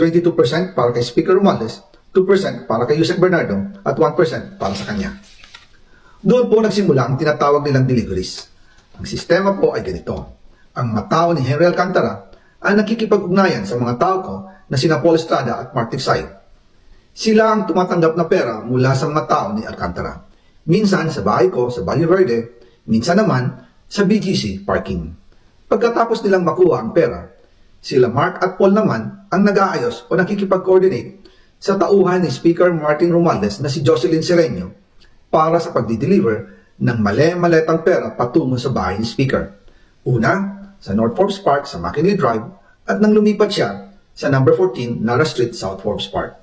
22% para kay Speaker Romualdez, 2% para kay Yusek Bernardo, at 1% para sa kanya. Doon po nagsimula ang tinatawag nilang deliveries. Ang sistema po ay ganito. Ang mga tao ni Henry Alcantara ay nakikipag-ugnayan sa mga tao ko na sina Paul Estrada at Mark Tiksay. Sila ang tumatanggap na pera mula sa mga tao ni Alcantara. Minsan sa bahay ko sa Valle Verde, minsan naman sa BGC parking. Pagkatapos nilang makuha ang pera, sila Mark at Paul naman ang nag-aayos o nakikipag-coordinate sa tauhan ni Speaker Martin Romualdez na si Jocelyn Sereno para sa pagdi-deliver ng mali-maletang pera patungo sa bahay ni Speaker. Una, sa North Forbes Park sa McKinley Drive at nang lumipat siya sa number 14 Nara Street, South Forbes Park.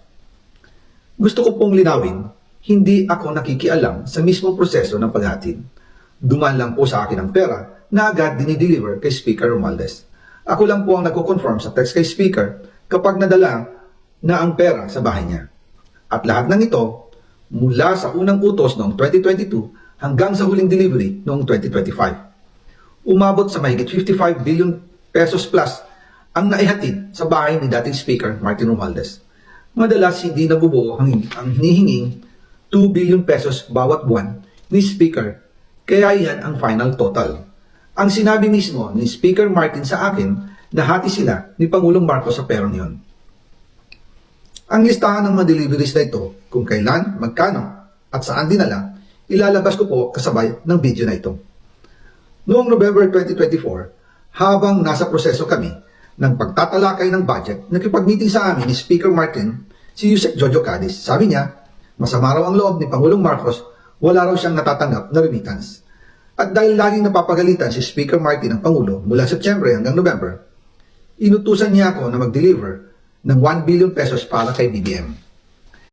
Gusto ko pong linawin, hindi ako nakikialam sa mismong proseso ng paghatid. Duman lang po sa akin ang pera na agad dinideliver kay Speaker Romualdez. Ako lang po ang nagko-confirm sa text kay Speaker kapag nadala na ang pera sa bahay niya. At lahat ng ito, mula sa unang utos noong 2022 hanggang sa huling delivery noong 2025. Umabot sa mahigit 55 billion pesos plus ang naihatid sa bahay ni dating Speaker Martin Romualdez. Madalas hindi nabubuo ang, ang hinihinging 2 billion pesos bawat buwan ni Speaker, kaya yan ang final total. Ang sinabi mismo ni Speaker Martin sa akin na hati sila ni Pangulong Marcos sa perang yon. Ang listahan ng mga deliveries na ito, kung kailan, magkano, at saan dinala, ilalabas ko po kasabay ng video na ito. Noong November 2024, habang nasa proseso kami ng pagtatalakay ng budget, nakipag-meeting sa amin ni Speaker Martin si Yusek Jojo Cadiz. Sabi niya, masama raw ang loob ni Pangulong Marcos, wala raw siyang natatanggap na remittance. At dahil laging napapagalitan si Speaker Martin ng Pangulo mula September hanggang November, inutusan niya ako na mag-deliver ng 1 billion pesos para kay BBM.